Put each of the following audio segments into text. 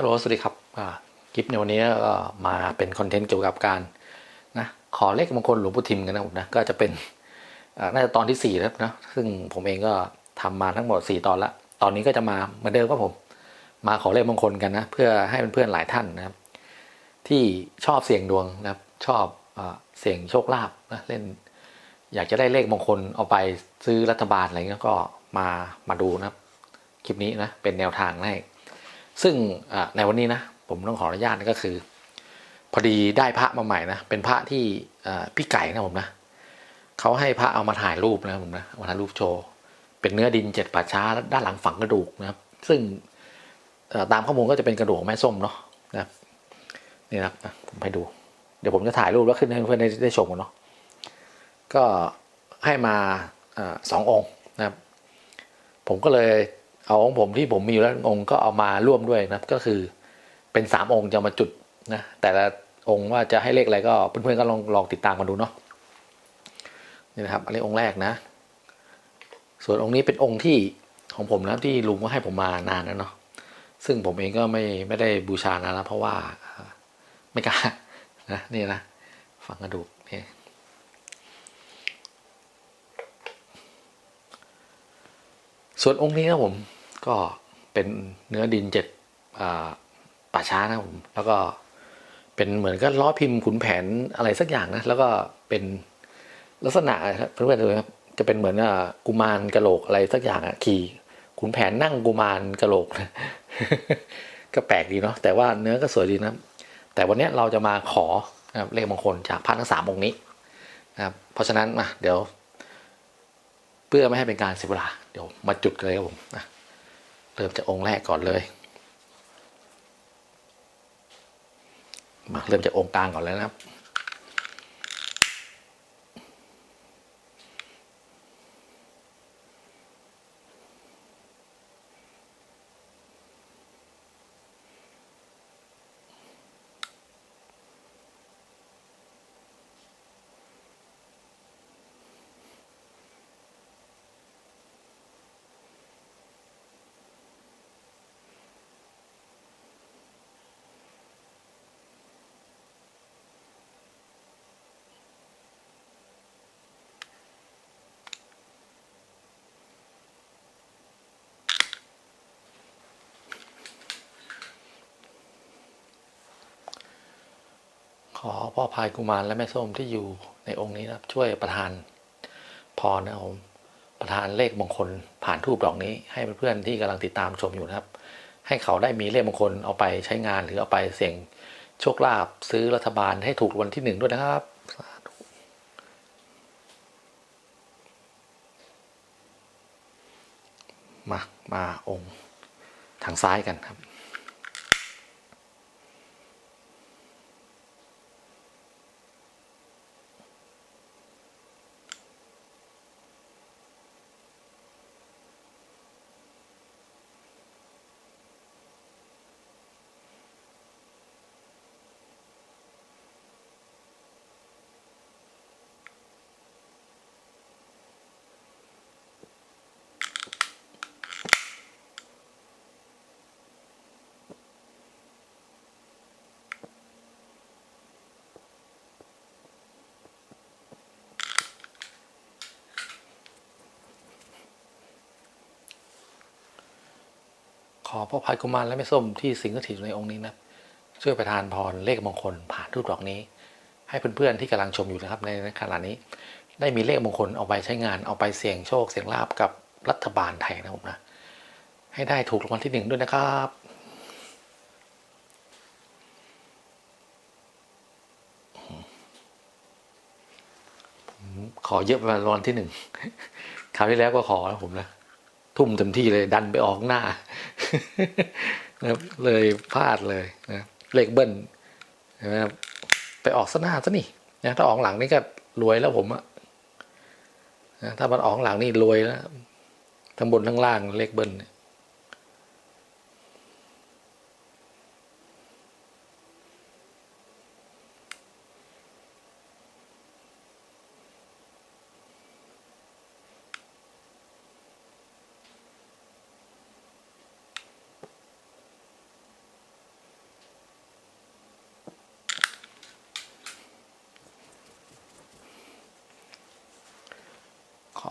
ฮัลโหลสวัสดีครับคลิปในวันนี้ก็มาเป็นคอนเทนต์เกี่ยวกับการนะขอเลขมงคลหลวงปู่ทิมกันนะผมนะก็จะเป็นอ่าน่าจะตอนที่สี่แล้วนะซึ่งผมเองก็ทำมาทั้งหมดสี่ตอนละ ตอนนี้ก็จะมาเหมือนเดิมครับผม มาขอเลขมงคลกันนะ เพื่อให้เพื่อนๆหลายท่านนะครับ ที่ชอบเสี่ยงดวงนะครับชอบอเสี่ยงโชคลาภนะเล่น อยากจะได้เลขมงคลเอาไปซื้อรัฐบาลอะไรเงี้ยก็มามาดูนะครับคลิปนี้นะเป็นแนวทางให้ ซึ่งในวันนี้นะผมต้องขออนุญาตนะก็คือ พอดีได้พระมาใหม่นะเป็นพระที่พี่ไก่นะผมนะเขาให้พระเอามาถ่ายรูปนะผมนะมาถ่ายรูปโชว์เป็นเนื้อดินเจ็ดป่าช้าแล้วด้านหลังฝังกระดูกนะครับซึ่งตามข้อมูลก็จะเป็นกระดูกแม่ส้มเนาะนะครับนี่นะครับนะผมให้ดู เดี๋ยวผมจะถ่ายรูปแล้วขึ้นให้เพื่อนได้ได้ชมกันเนาะก็ให้มาอาสององค์นะครับ ผมก็เลย เอาของผมที่ผมมีอยู่แล้วองค์ก็เอามาร่วมด้วยนะก็คือเป็นสามองค์จะมาจุดนะแต่ละองค์ว่าจะให้เลขอะไรก็เพื่อนๆก็ลองลองติดตามกันดูเนาะนี่นะครับอันนี้องค์แรกนะ ส่วนองค์นี้เป็นองค์ที่ของผมนะที่ลุงก็ให้ผมมานานแล้วเนาะซึ่งผมเองก็ไม่ไม่ได้บูชานานแล้วเพราะว่าไม่กล้านะนี่นะฝังกระดูกนี่ส่วนองค์นี้นะผม ก็เป็นเนื้อดินเจ็ดป่าช้านะผมแล้วก็เป็นเหมือนกับล้อพิมพ์ขุนแผนอะไรสักอย่างนะแล้วก็เป็นลักษณะครับเพื่อนๆดูนะครับจะเป็นเหมือนกุมารกะโหลกอะไรสักอย่างอะขี่ขุนแผนนั่งกุมารกะโหลกก็แปลกดีเนาะแต่ว่าเนื้อก็สวยดีนะแต่วันนี้เราจะมาขอนะครับเลขมงคลจากพระทั้งสามองค์นี้นะครับเพราะฉะนั้นมาเดี๋ยว เพื่อไม่ให้เป็นการเสียเวลาเดี๋ยวมาจุดกันเลยครับผมนะ เริ่มจากองค์แรกก่อนเลยมาเริ่มจากองค์กลางก่อนเลยนะครับ ขอพ่อพายกุมารและแม่ส้มที่อยู่ในองค์นี้นะครับ ช่วยประทานพรนะครับผมประทานเลขมงคลผ่านทูบดอกนี้ ให้เพื่อนๆที่กำลังติดตามชมอยู่นะครับ ให้เขาได้มีเลขมงคลเอาไปใช้งานหรือเอาไปเสี่ยงโชคลาภซื้อรัฐบาลให้ถูกวันที่หนึ่งด้วยนะครับมา มาองค์ทางซ้ายกันครับ ขอพ่อพายกุมารและแม่ส้มที่สิงสถิตอยู่ในองค์นี้นะช่วยประทานพรเลขมงคลผ่านทูตดอกนี้ ให้เพื่อนๆที่กำลังชมอยู่นะครับในขณะนี้ ได้มีเลขมงคลเอาไปใช้งานเอาไปเสี่ยงโชคเสี่ยงลาบกับรัฐบาลไทยนะผมนะให้ได้ถูกรางวัลที่หนึ่งด้วยนะครับขอเยอะไปรางวัลที่หนึ่งคราวที่แล้วก็ขอแล้วผมนะ ทุ่มเต็มที่เลยดันไปออกหน้า นะครับเลยพลาดเลยนะเลขเบิ้ลเห็นะครับไปออกซะหน้าซะนี่นะถ้าออกหลังนี่ก็รวยแล้วผมอะนะถ้ามันออกหลังนี่รวยแล้วทั้งบนทั้งล่างเลขเบิ้ลเนี่ย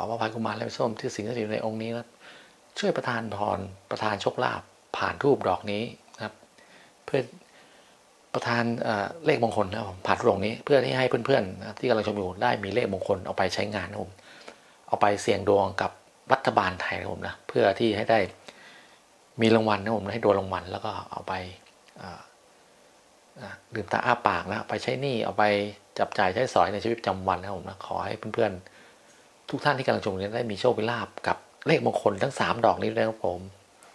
พระพายกุมารและส้มที่สิงสถิตในองค์นี้นะช่วยประทานพรประทานโชคลาภผ่านรูปดอกนี้นะครับ เพื่อประทานเเลขมงคลนะผมผ่านรูปดอกนี้ เพื่อที่ให้เพื่อนๆที่กำลังชมอยู่ได้มีเลขมงคลเอาไปใช้งานนะผมเอาไปเสี่ยงดวงกับรัฐบาลไทยนะผมนะเพื่อที่ให้ได้มีรางวัลนะผมให้โดนรางวัลแล้วก็เอาไปเอ่มตาอ้าปากนะไปใช้หนี้เอาไปจับจ่ายใช้สอยในชีวิตประจำวันนะผมนะขอให้เพื่อนๆ ทุกท่านที่กำลังชมนี้ได้มีโชคมีลาบกับเลขมงคลทั้งสามดอกนี้ด้วยครับผม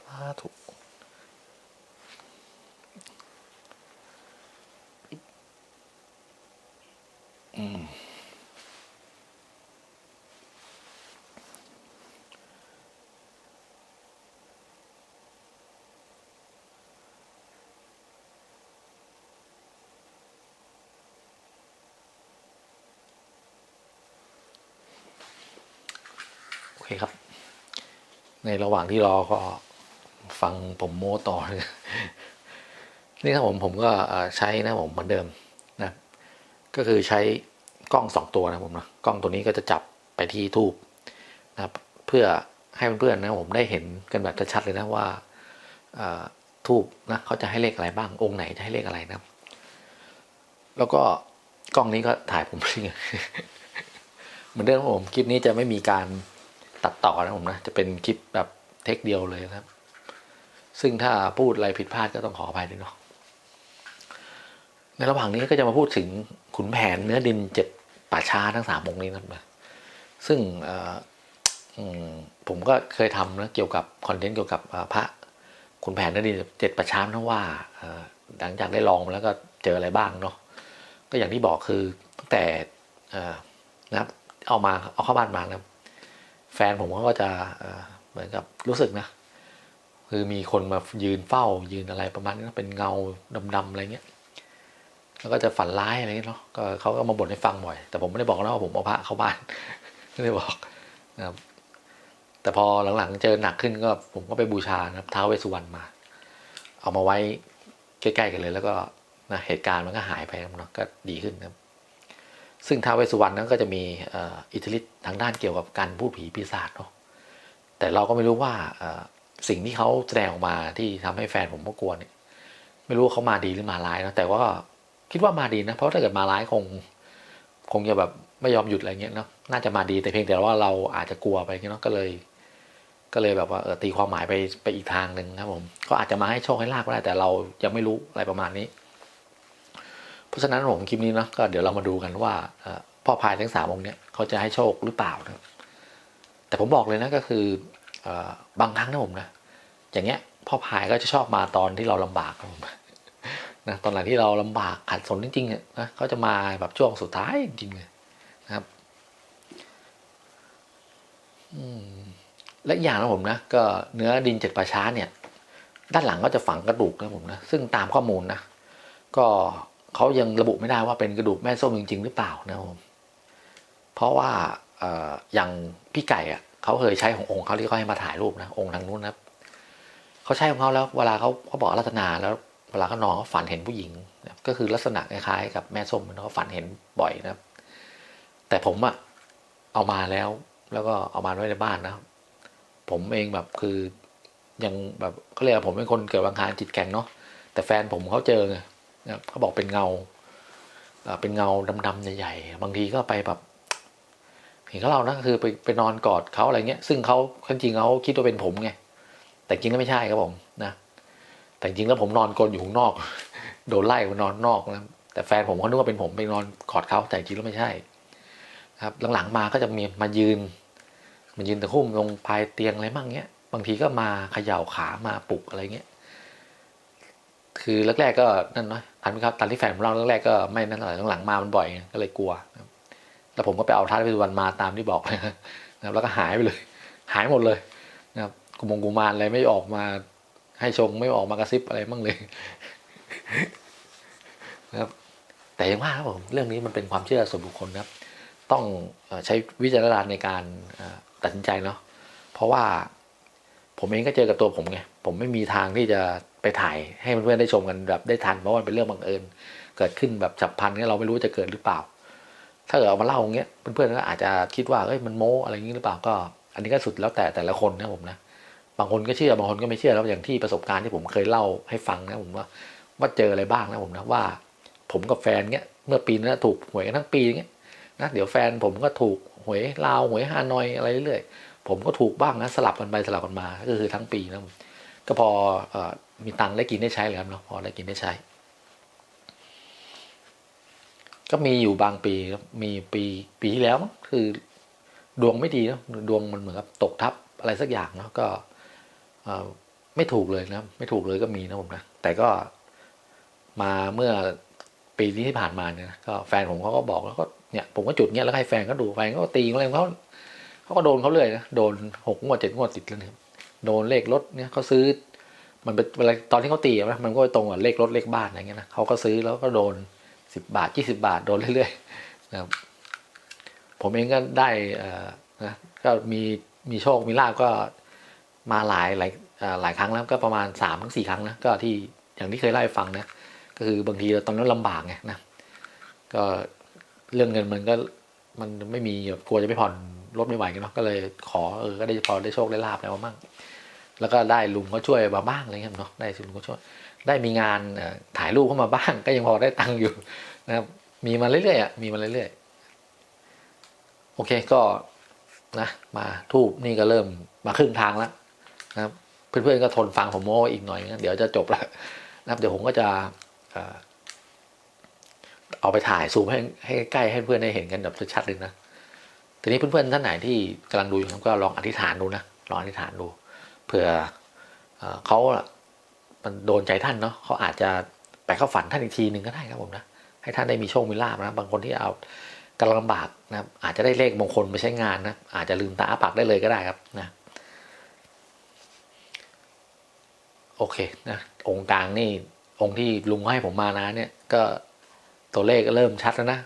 สาธุอืม คครับ ในระหว่างที่รอก็ฟังผมโม้ต่อ นี่ครับผมผมก็ใช้นะผมเหมือนเดิมนะ ก็คือใช้กล้องสองตัวนะผมนะกล้องตัวนี้ก็จะจับไปที่ทูบนะครับเพื่อให้เพื่อนๆนะผมได้เห็นกันแบบชัดๆเลยนะว่าทูบนะเขาจะให้เลขอะไรบ้างองค์ไหนจะให้เลขอะไรนะ แล้วก็กล้องนี้ก็ถ่ายผมจริงเหมือนเดิมผมคลิปนี้จะไม่มีการ ตัดต่อนะผมนะ จะเป็นคลิปแบบเทคเดียวเลยครับ ซึ่งถ้าพูดอะไรผิดพลาดก็ต้องขออภัยด้วยเนาะในระหว่างนี้ก็จะมาพูดถึงขุนแผนเนื้อดินเจ็ดป่าช้าทั้งสามองค์นี้นะครับซึ่งผมก็เคยทำนะเกี่ยวกับคอนเทนต์เกี่ยวกับพระขุนแผนเนื้อดินเจ็ดป่าช้านะว่าหลังจากได้ลองมาแล้วก็เจออะไรบ้างเนาะก็อย่างที่บอกคือตั้งแต่นะครับเอามาเอาเข้าบ้านมานะครับ แฟนผมเขาก็จะเหมือนกับรู้สึกนะ คือมีคนมายืนเฝ้ายืนอะไรประมาณนี้เป็นเงาดำๆอะไรเงี้ยแล้วก็จะฝันร้ายอะไรเงี้ยเนาะก็เขาก็มาบ่นให้ฟังบ่อย แต่ผมไม่ได้บอกนะว่าผมเอาพระเข้าบ้านไม่ได้บอกนะครับ แต่พอหลังๆเจอหนักขึ้นก็ผมก็ไปบูชานะครับท้าวเวสุวรรณมา เอามาไว้ใกล้ๆกันเลย แล้วก็นะเหตุการณ์มันก็หายไปเนาะก็ดีขึ้นนะครับ ซึ่งท้าวเวสสุวรรณนั้นก็จะมีอิทธิฤทธิ์ทางด้านเกี่ยวกับการพูดผีปีศาจเนาะแต่เราก็ไม่รู้ว่าสิ่งที่เขาแสดงออกมาที่ทำให้แฟนผมก็กลัวเนี่ยไม่รู้เขามาดีหรือมาร้ายนะแต่ว่าคิดว่ามาดีนะ เพราะถ้าเกิดมาร้ายคง คงจะแบบไม่ยอมหยุดอะไรเงี้ยเนาะน่าจะมาดีแต่เพียงแต่ว่าเราอาจจะกลัวไปเนาะก็เลย ก็เลยแบบว่าเออตีความหมายไปไปอีกทางหนึ่งครับผมก็อาจจะมาให้โชคให้ลาบก็ได้แต่เรายังไม่รู้อะไรประมาณนี้ เพราะฉะนั้นผมคลิปนี้เนาะก็เดี๋ยวเรามาดูกันว่าพ่อพายทั้งสามองค์เนี้ยเขาจะให้โชคหรือเปล่านะแต่ผมบอกเลยนะก็คืออบางครั้งนะผมนะอย่างเงี้ยพ่อพายก็จะชอบมาตอนที่เราลำบากครับผมนะตอนไหนที่เราลำบากขัดสนจริงๆเนี่ยนะเขาจะมาแบบช่วงสุดท้ายจริงๆเลยนะครับและอีกอย่างนะผมนะก็เนื้อดินเจ็ดป่าช้าเนี่ย ด้านหลังก็จะฝังกระดูกนะผมนะซึ่งตามข้อมูลนะก็ เขายังระบุไม่ได้ว่าเป็นกระดูกแม่ส้มจริง ๆ หรือเปล่านะครับผมเพราะว่าอย่างพี่ไก่อะเขาเคยใช้ขององค์เขาที่เขาให้มาถ่ายรูปนะองค์ทางนู้นนะครับเขาใช้ของเขาแล้วเวลาเขาเขาบอกลักษณะแล้วเวลาเขานอนเขาฝันเห็นผู้หญิงนะก็คือลักษณะคล้ายๆกับแม่ส้มเขาฝันเห็นบ่อยนะครับแต่ผมอะเอามาแล้ว แล้วก็เอามาไว้ในบ้านนะผมเองแบบคือยังแบบเขาเรียกผมเป็นคนเกิดวังคารจิตแข็งเนาะแต่แฟนผมเขาเจอไง นะครับเขาบอกเป็นเงาเป็นเงาดำๆใหญ่ๆบางทีก็ไปแบบเห็นเขาเรานะคือไปไปนอนกอดเขาอะไรเงี้ย ซึ่งเขาจริงๆเขาคิดว่าเป็นผมไงแต่จริงแล้วไม่ใช่ครับผมนะแต่จริงแล้วผมนอนกลนอยู่ข้างนอก โดนไล่มานอนนอกนะแต่แฟนผมเขาคิดว่าเป็นผมไปนอนกอดเขาแต่จริงแล้วไม่ใช่ ครับหลังๆมาก็จะมีมายืนมายืนตะคุ่มลงปลายเตียงอะไรมั่งเงี้ย บางทีก็มาเขย่าขามาปลุกอะไรเงี้ย คือแรกๆก็นั่นเนาะ ทันไหมครับตอนที่แฟนผมเล่าแรกๆก็ไม่นั่นเท่หร่หลังมามันบ่อยก็เลยกลัวแล้วผมก็ไปเอาท้าพิสุวรรณมาตามที่บอกนะครับแล้วก็หายไปเลย หายหมดเลยนะครับกุมงกุมารอะไรไม่ออกมา ให้ชงไม่ออกมากระซิบอะไรมั่งเลยนะครับแต่ยังว่าครับผมเรื่องนี้มันเป็นความเชื่อส่วนบุคคลครับ ต้องใช้วิจารณญาณในการตัดสินใจเนาะเพราะว่าผมเองก็เจอกับตัวผมไงผมไม่มีทางที่จะ ไปถ่ายให้เพื่อนๆได้ชมกันแบบได้ทันเพราะว่ามันเป็นเรื่องบังเอิญเกิดขึ้นแบบฉับพลันเนี่ยเราไม่รู้จะเกิดหรือเปล่า ถ้าเกิดเอามาเล่าอย่างเงี้ยเพื่อนๆก็อาจจะคิดว่าเอ้ยมันโม้อะไรอย่างนี้หรือเปล่าก็ อันนี้ก็สุดแล้วแต่แต่ละคนนะผมนะบางคนก็เชื่อบางคนก็ไม่เชื่อแล้วอย่างที่ประสบการณ์ที่ผมเคยเล่าให้ฟังนะผมว่าว่าเจออะไรบ้างนะผมนะว่า ผมกับแฟนเงี้ยเมื่อปีนั้นถูกหวยกันทั้งปีเงี้ยนะเดี๋ยวแฟนผมก็ถูกหวยลาวหวยฮานอยอะไรเรื่อยๆผมก็ถูกบ้างนะสลับกันไปสลับกันมาก็คือทั้งปีนะก็พออ มีตังค์ได้กินได้ใช้เลยครับเนาะพอได้กินได้ใช้ ก็มีอยู่บางปีครับมีปีปีที่แล้วคือดวงไม่ดีนะดวงมันเหมือนกับตกทับอะไรสักอย่างเนาะก็ไม่ถูกเลยนะไม่ถูกเลยก็มีนะผมนะแต่ก็มาเมื่อปีที่ผ่านมาเนี่ยก็แฟนผมเขาก็บอกแล้วก็เนี่ยผมก็จุดเนี้ยแล้วให้แฟนก็ดูแฟนก็ตีอะไรของเขาเขาก็โดนเขาเลยนะโดนหกงวดเจ็ดงวดติดแล้วนะโดนเลขรถเนี่ยเขาซื้อ มันเป็นเวลาตอนที่เขาตีอะนะมันก็ตรงกับเลขรถเลขบ้านอะไรเงี้ยนะเขาก็ซื้อแล้วก็โดนสิบบาทยี่สิบาทโดนเรื่อยๆนะครับผมเองก็ได้อ่อนะก็มีมีโชคมีลาบก็มาหลายหลายหลายครั้งแล้วก็ประมาณสามถึงสี่ครั้งนะก็ที่อย่างที่เคยเล่าให้ฟังนะก็คือบางทีตอนนั้นลำบากไงนะก็เรื่องเงินมันก็มันไม่มีกลัวจะไม่ผ่อนรถไม่ไหวกันเนาะก็เลยขอเออก็ได้พอได้โชคได้ลาบแล้วมั่ง แล้วก็ได้ลุงเขาช่วยมาบ้างอะไรเงี้ยเนาะได้ลุงเขาช่วย ได้มีงานถ่ายรูปเข้ามาบ้าง ก็ยังพอได้ตังค์อยู่นะครับมีมาเรื่อยๆอะมีมาเรื่อยๆโอเคก็นะมาทูบนี่ก็เริ่มมาครึ่งทางแล้วนะครับเพื่อนๆก็ทนฟังผมโม้อีกหน่อยนะเดี๋ยวจะจบแล้วนะครับเดี๋ยวผมก็จะเอาไปถ่ายซูมให้ให้ใกล้ให้เพื่อนได้เห็นกันแบบชัดๆเลยนะทีนี้เพื่อนๆท่านไหนที่กำลังดูอยู่ก็ลองอธิษฐานดูนะลองอธิษฐานดู ผื่อเอ่อเขามันโดนใจท่านเนาะเขาอาจจะไปเข้าฝันท่านอีกทีหนึ่งก็ได้ครับผมนะ ให้ท่านได้มีโชคมีลาภนะบางคนที่เอากำลังลำบากนะครับ อาจจะได้เลขมงคลไปใช้งานนะอาจจะลืมตาอ้าปากได้เลยก็ได้ครับนะโอเคนะองค์กลางนี่องค์ที่ลุงให้ผมมานะเนี่ยก็ตัวเลขก็เริ่มชัดแล้วนะ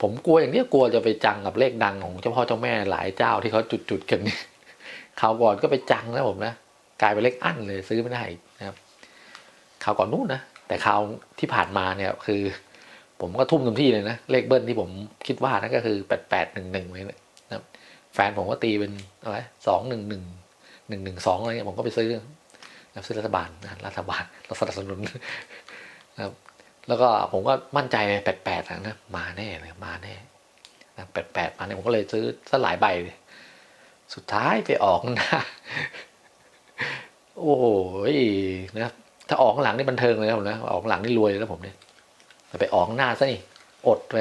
ผมกลัวอย่างนี้กลัวจะไปจังกับเลขดังของเจ้าพ่อเจ้าแม่หลายเจ้าที่เขาจุดๆกันนี่ค ราวก่อนก็ไปจังนะผมนะกลายเป็นเลขอั้นเลยซื้อไม่ได้นะครับคราวก่อนนู้นนะแต่คราวที่ผ่านมาเนี่ยคือ ผมก็ทุ่มเต็มที่เลยนะเลขเบิ้ลที่ผมคิดว่านั่นก็คือแปดแปดหนึ่งหนึ่งเลยนะครับ แฟนผมก็ตีเป็นอะไรสองหนึ่งหนึ่งหนึ่งหนึ่งสองอะไรเงี้ยผมก็ไปซื้อนะซื้อรัฐบาลนะรัฐบาลเราสนับสนุนนะครับ แล้วก็ผมก็มั่นใจแปดแปดนะมาแน่เลยมาแน่นะแปดแปดมาเนี่ยผมก็เลยซื้อซะหลายใบเลย สุดท้ายไปออกหน้าโอ้ยนะถ้าออกข้างหลังนี่บันเทิงเลยนะผมนะออกข้างหลังนี่รวยเลยนะผมเนี่ยแต่ไปออกหน้าซะนี่อดไป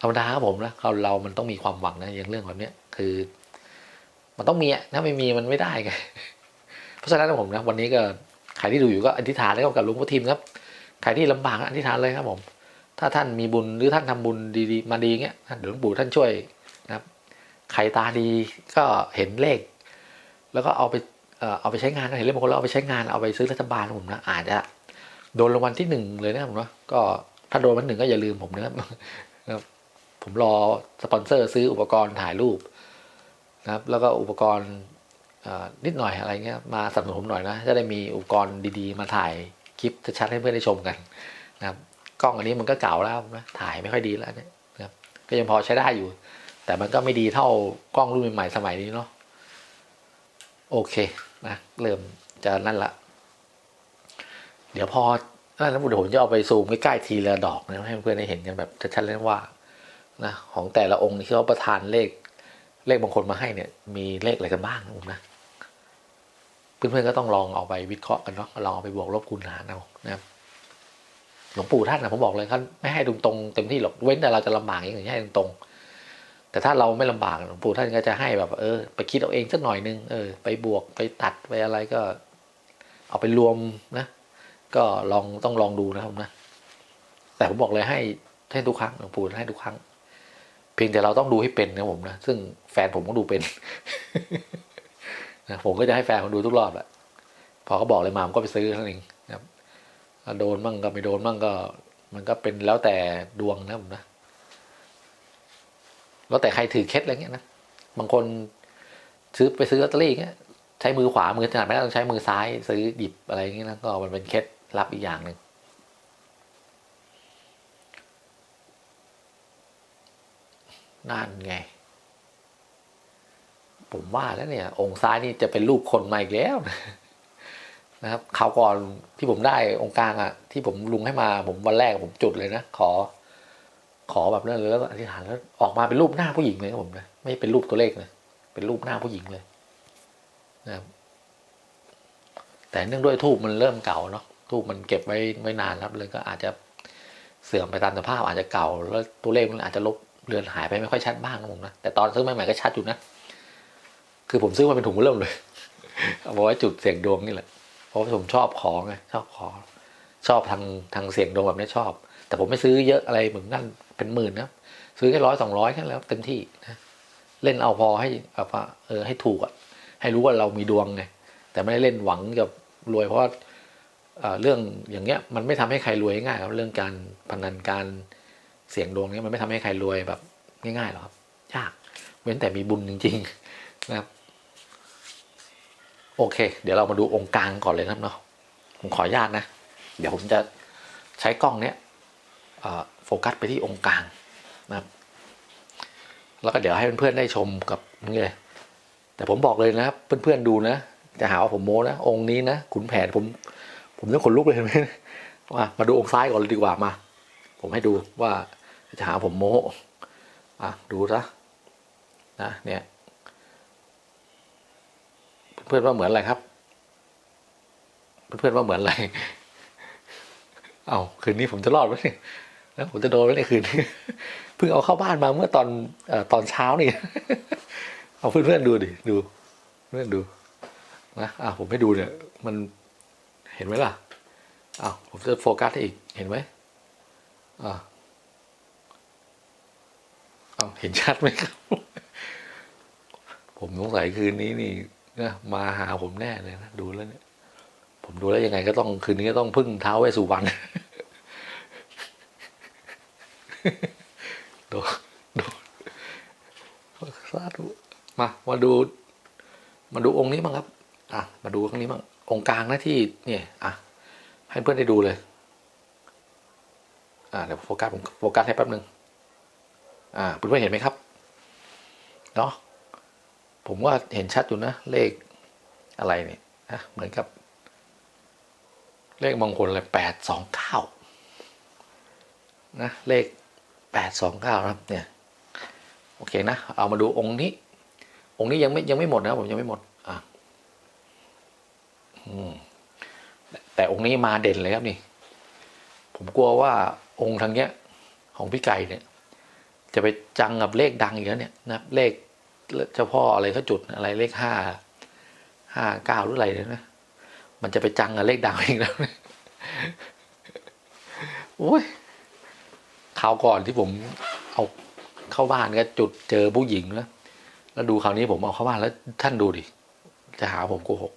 ธรรมดาครับผมนะเราเรามันต้องมีความหวังนะอย่างเรื่องแบบเนี้ยคือ มันต้องมีอะถ้าไม่มีมันไม่ได้ไงเพราะฉะนั้นผมนะวันนี้ก็ใครที่ดูอยู่ก็อธิษฐานแล้วกับหลุงพ่อทิมครับใครที่ลำบากก็อธิษฐานเลยครับผม ถ้าท่านมีบุญหรือท่านทำบุญดีๆมาดีเงี้ยเดี๋ยวหลวงปู่ท่านช่วย ใครตาดีก็เห็นเลข แล้วก็เอาไปเอาไปใช้งานเห็นเลขบางคนแล้วเอาไปใช้งานเอาไปซื้อรัฐบาลผมนะอาจจะโดนรางวัลที่หนึ่งเลยนะผมนะก็ถ้าโดนวันหนึ่งก็อย่าลืมผมนะครับนะผมรอสปอนเซอร์ซื้ออุปกรณ์ถ่ายรูปนะครับ แล้วก็อุปกรณ์นิดหน่อยอะไรเงี้ยมาสนับสนุนผมหน่อยนะจะได้มีอุปกรณ์ดีๆ มาถ่ายคลิปชัดๆให้เพื่อนได้ชมกันนะครับกล้องอันนี้มันก็เก่าแล้วนะถ่ายไม่ค่อยดีแล้วเนี่ยนะครับก็ยังพอใช้ได้อยู่ แต่มันก็ไม่ดีเท่ากล้องรุ่นใหม่ๆสมัยนี้เนาะโอเคนะเริ่มจะนั่นละ เดี๋ยวพอนั่นแล้วผมจะเอาไปซูมใกล้ๆทีละดอกนะให้เพื่อนได้เห็นกันแบบชัดๆเลยว่านะของแต่ละองค์ที่เขาประทานเลขเลขบางคนมาให้เนี่ย มีเลขอะไรกันบ้างนะผมนะเพื่อนๆก็ต้องลองเอาไปวิเคราะห์กันเนาะลองเอาไปบวกลบคูณหารเอานะครับหลวงปู่ท่านนะผมบอกเลยท่านไม่ให้ตรงๆเต็มที่หรอกเว้นแต่เราจะลำบากอย่างนี้ยให้ตรงๆ แต่ถ้าเราไม่ลำบากหลวงปู่ท่านก็จะให้แบบเออไปคิดเอาเองสักหน่อยนึงเออไปบวกไปตัดไปอะไรก็ เอาไปรวมนะ ก็ลองต้องลองดูนะครับนะ แต่ผมบอกเลยให้ให้ทุกครั้งหลวงปู่ให้ทุกครั้ง เพียงแต่เราต้องดูให้เป็นนะผมนะซึ่งแฟนผมก็ดูเป็นนะผมก็จะให้แฟนผมดูทุกรอบแหละพอเขาบอกเลยมาผมก็ไปซื้อเท่านั้นเองนะครับโดนมั่งก็ไม่โดนมั่งก็ มันก็เป็นแล้วแต่ดวงนะผมนะ แล้วแต่ใครถือเคสอะไรเงี้ยนะบางคนซื้อไปซื้อลอตเตอรี่เงี้ยใช้มือขวามือถนัดไม่ได้ต้องใช้มือซ้ายซื้อหยิบอะไรเงี้ยนะก็มันเป็นเคสลับอีกอย่างหนึ่งนั่นไง ผมว่าแล้วเนี่ย องค์ซ้ายนี่จะเป็นรูปคนใหม่อีกแล้วนะครับข่าวก่อนที่ผมได้องค์กลางอะที่ผมลุงให้มา ผมวันแรกผมจุดเลยนะขอ อแบบนั้นเลยแล้วก็อธิษฐานแล้วออกมาเป็นรูปหน้าผู้หญิงเลยครับผมนะไม่เป็นรูปตัวเลขเลยเป็นรูปหน้าผู้หญิงเลยนะครับแต่เนื่องด้วยทูบมันเริ่มเก่าเนาะทูบมันเก็บไว้ไว้นานแล้วเลยก็อาจจะเสื่อมไปตามสภาพอาจจะเก่า แล้วตัวเลขมันอาจจะลบเลือนหายไปไม่ค่อยชัดบ้างนะผมนะแต่ตอนซื้อใหม่ๆก็ชัดอยู่นะคือผมซื้อมาเป็นถุงเริ่มเลยเอาไว้จุดเสียงดวงนี่แหละเพราะว่าผมชอบของไงชอบของชอบทางทางเสียงดวงแบบนี้ชอบ แต่ผมไม่ซื้อเยอะอะไรเหมือนกัน เป็นหมื่นนะซื้อแค่ร้อยสองร้อยแค่แล้วเต็มที่นะเล่นเอาพอให้แบบว่าเออให้ถูกอะให้รู้ว่าเรามีดวงไงแต่ไม่ได้เล่นหวังจะรวยเพราะว่าเอ่อเรื่องอย่างเงี้ยมันไม่ทำให้ใครรวยง่ายครับเรื่องการพนันการเสี่ยงดวงเนี้ยมันไม่ทำให้ใครรวยแบบง่ายๆหรอกครับยากเว้นแต่มีบุญจริง ๆ นะครับ โอเค เดี๋ยวเรามาดูองค์กลางก่อนเลยนะครับเนาะผมขออนุญาตนะ เดี๋ยวผมจะใช้กล้องเนี้ยเอ่อ โฟกัสไปที่องค์กลางนะครับ แล้วก็เดี๋ยวให้เพื่อนๆได้ชมกับนี่เลยแต่ผมบอกเลยนะครับเพื่อนๆดูนะ จะหาว่าผมโม้นะองค์นี้นะขุนแผนผม ผมยังขนลุกเลยเห็นไหมว่ามาดูองค์ซ้ายก่อนเลยดีกว่ามา ผมให้ดูว่าจะหาผมโม้อะดูซะนะเนี่ยเพื่อนๆว่าเหมือนอะไรครับ เพื่อนๆว่าเหมือนอะไร เอาคืนนี้ผมจะรอดไหมเนี่ย แล้วผมจะโดนไหมในยคืนนี้เพิ่งเอาเข้าบ้านมาเมื่อตอนอตอนเช้านี่ เอาเพื่อนๆดูดิดู เพื่อนดูนะอะผมให้ดูเนี่ย มันเห็นไหมล่ะอ้าวผมจะโฟกัสให้อีกเห็นไหมอ่าเอาเห็นชัดไหมครับ ผมสงสัยคืนนี้นี่นะมาหาผมแน่เลยนะดูแล้วเนี่ย ผมดูแล้วยังไงก็ต้องคืนนี้ก็ต้องพึ่งเท้าไว้สุวรรณ ดนโดนสาธุมา มาดู มาดูองค์นี้บ้างครับ อะ มาดูองค์นี้บ้าง องค์กลางนะที่ เนี่ย อะ ให้เพื่อนได้ดูเลย อ่าเดี๋ยวโฟกัสผมโฟกัสให้แป๊บหนึ่งอ่าเพื่อนๆเห็นไหมครับ เนาะผมว่าเห็นชัดอยู่นะ เลขอะไรเนี่ยนะเหมือนกับ เลขมงคลเลยแปดสองเก้านะ เลข แปดสองเก้าครับเนี่ยโอเคนะ เอามาดูองค์นี้ องค์นี้ยังไม่ยังไม่หมดนะผมยังไม่หมดอะแต่องค์นี้มาเด่นเลยครับนี่ ผมกลัวว่าองค์ทางเนี้ย ของพี่ไก่เนี่ย จะไปจังกับเลขดังอีกแล้วเนี่ยนะเลขเจ้าพ่ออะไรเขาจุดอะไรเลขห้าห้าเก้าหรืออะไรเนี่ยนะมันจะไปจังกับเลขดังอีกแล้วเนี่ยโอ้ย คราวก่อนที่ผมเอาเข้าบ้านก็จุดเจอผู้หญิงแล้วแล้วดูคราวนี้ผมเอาเข้าบ้านแล้วท่านดูดิจะหาผมโกหก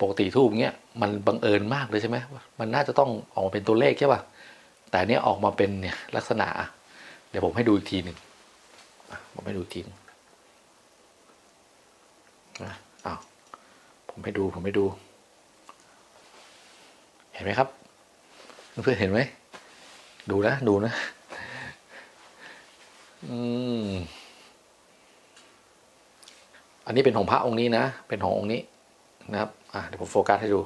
ปกติทูบเงี้ยมันบังเอิญมากเลยใช่ไหมมันน่าจะต้องออกมาเป็นตัวเลขใช่ป่ะแต่เนี้ยออกมาเป็นเนี่ยลักษณะ เดี๋ยวผมให้ดูอีกทีหนึ่งผมให้ดูทีหนึงนะอ้าวผมให้ดูผมให้ดู เห็นไหมครับ เพื่อนเห็นไหม ดูนะ ดูนะ อืม อันนี้เป็นของพระองค์นี้นะ เป็นขององค์นี้นะครับ อะเดี๋ยวผมโฟกัสให้ดู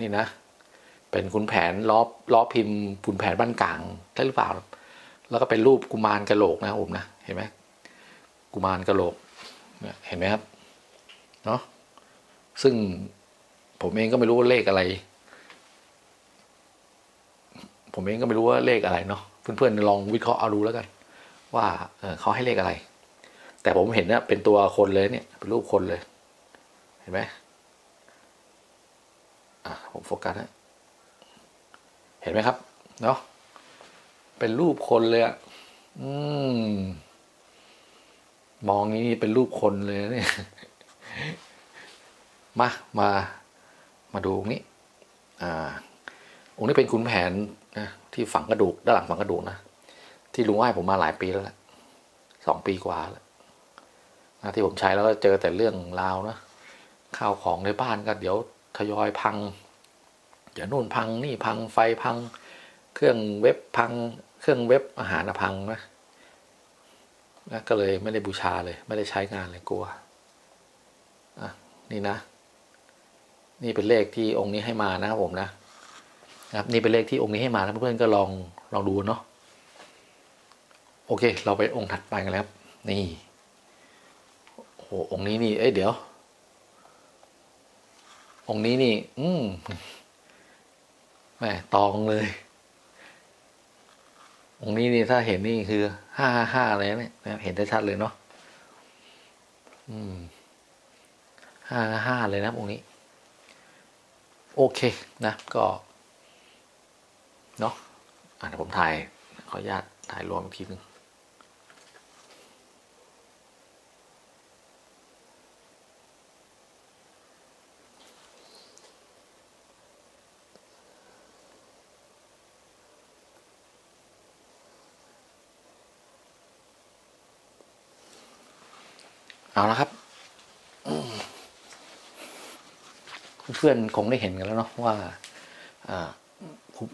นี่นะ เป็นขุนแผนล้อล้อพิมพ์ขุนแผนบ้านกลางใช่หรือเปล่า แล้วก็เป็นรูปกุมารกะโหลกนะครับผมนะ เห็นไหมกุมารกะโหลกเนี่ยเห็นไหมครับ เนาะ ซึ่งผมเองก็ไม่รู้ว่าเลขอะไร ผมเองก็ไม่รู้ว่าเลขอะไรเนาะเพื่อนๆลองวิเคราะห์เอาดูแล้วกัน ว่าเออเขาให้เลขอะไร แต่ผมเห็นเนี่ยเป็นตัวคนเลยเนี่ยเป็นรูปคนเลย เห็นไหมอะผมโฟกัสนะเห็นไหมครับเนาะเป็นรูปคนเลยอะอืมมองนี้เป็นรูปคนเลยนะเนี่ยมามามาดูตรงนี้ อ่า องค์นี้เป็นขุนแผนนะที่ฝังกระดูกด้านหลังฝังกระดูกนะที่ลุงไห้ผมมาหลายปีแล้วแหละสองปีกว่าแล้วนะที่ผมใช้แล้วก็เจอแต่เรื่องราวนะข้าวของในบ้านก็เดี๋ยวทยอยพังเดี๋ยวนู่นพังนี่พังไฟพัง เครื่องเว็บพัง เครื่องเว็บอาหารน่ะพังนะนะก็เลยไม่ได้บูชาเลย ไม่ได้ใช้งานเลยกลัวอะนี่นะ นี่เป็นเลขที่องค์นี้ให้มานะครับผมนะ นะครับนี่เป็นเลขที่องค์นี้ให้มานะเพื่อนๆก็ลองลองดูเนาะโอเค เราไปองค์ถัดไปกันแล้วครับนี่โอ้โหองค์นี้นี่เอ้ยเดี๋ยว องค์นี้นี่ อืมแหมตองเลย องค์นี้นี่ถ้าเห็นนี่คือห้าห้าห้าเลยเนี่ยนะเห็นได้ชัดเลยเนาะอืมห้าห้าเลยนะองค์นี้ โอเคนะก็ เนาะอะเดี๋ยวผมถ่ายขออนุญาตถ่ายรวมอีกทีนึงเอาละครับเพื่อนคงได้เห็นกันแล้วเนาะว่าอ่า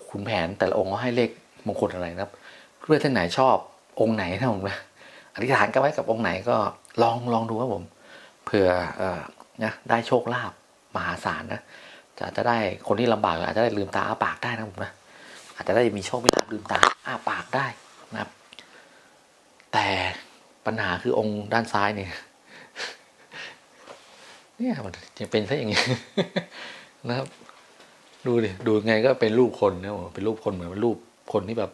ขุนแผนแต่ละองค์เขาให้เลขมงคลอะไรนะครับเพื่อนท่านไหนชอบองค์ไหนนะผมนะอธิษฐานกันไว้กับองค์ไหนก็ลองลองดูครับผมเผื่อเอ่อนะได้โชคลาภมหาศาลนะจะจะได้คนที่ลำบากอาจจะได้ลืมตาอ้าปากได้นะผมนะอาจจะได้มีโชคมีลาภลืมตาอ้าปากได้นะครับ แต่ปัญหาคือองค์ด้านซ้ายเนี่ยเนี่ยมันจะเป็นซะอย่างนี้นะครับ ดูดิดูไงก็เป็นรูปคนนะเป็นรูปคนเหมือนเป็นรูปคนที่แบบ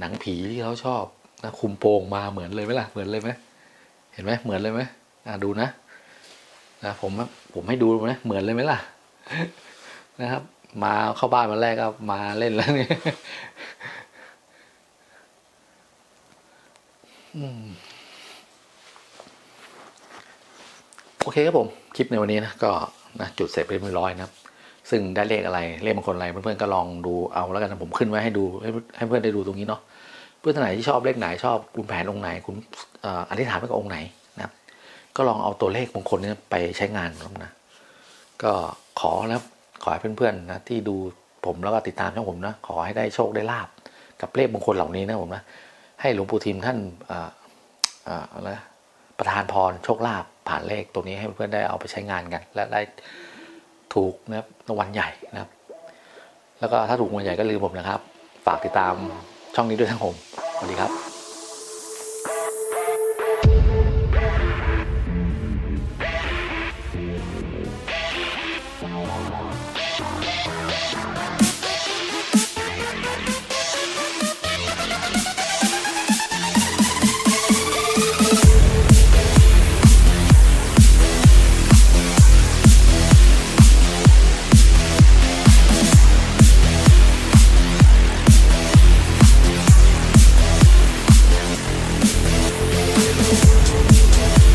หนังผีที่เขาชอบนะคุมโปงมาเหมือนเลยไหมล่ะเหมือนเลยไหมเห็นไหมเหมือนเลยไหมอ่าดูนะนะผมผมให้ดูนะเหมือนเลยไหมล่ะนะครับ มาเข้าบ้านมาแรกก็มาเล่นแล้วเนี่ยโอเคครับผม คลิปในวันนี้นะก็นะจุดเสร็จไปเรียบร้อยนะครับ ซึ่งได้เลขอะไรเลขมงคลอะไรเพื่อนๆก็ลองดูเอาแล้วกันผมขึ้นไว้ให้ดูให้ให้เพื่อนได้ดูตรงนี้เนาะเพื่อนท่านไหนที่ชอบเลขไหนชอบคุณแผนองค์ไหนคุณอธิษฐานไว้กับองค์ไหนนะครับ ก็ลองเอาตัวเลขมงคลนี้ไปใช้งานครับนะก็ขอแล้วขอให้เพื่อนๆนะที่ดูผมแล้วก็ติดตามช่องผมนะขอให้ได้โชคได้ลาบกับเลขมงคลเหล่านี้นะผมนะให้หลวงปู่ทิมท่านอ่าอ่าอะไรนะประทานพรโชคลาภผ่านเลขตัวนี้ให้เพื่อนๆได้เอาไปใช้งานกัน และได้ ถูกนะครับรางวัลใหญ่นะครับ แล้วก็ถ้าถูกรางวัลใหญ่ก็ลืมผมนะครับ ฝากติดตามช่องนี้ด้วยทั้งผมสวัสดีครับ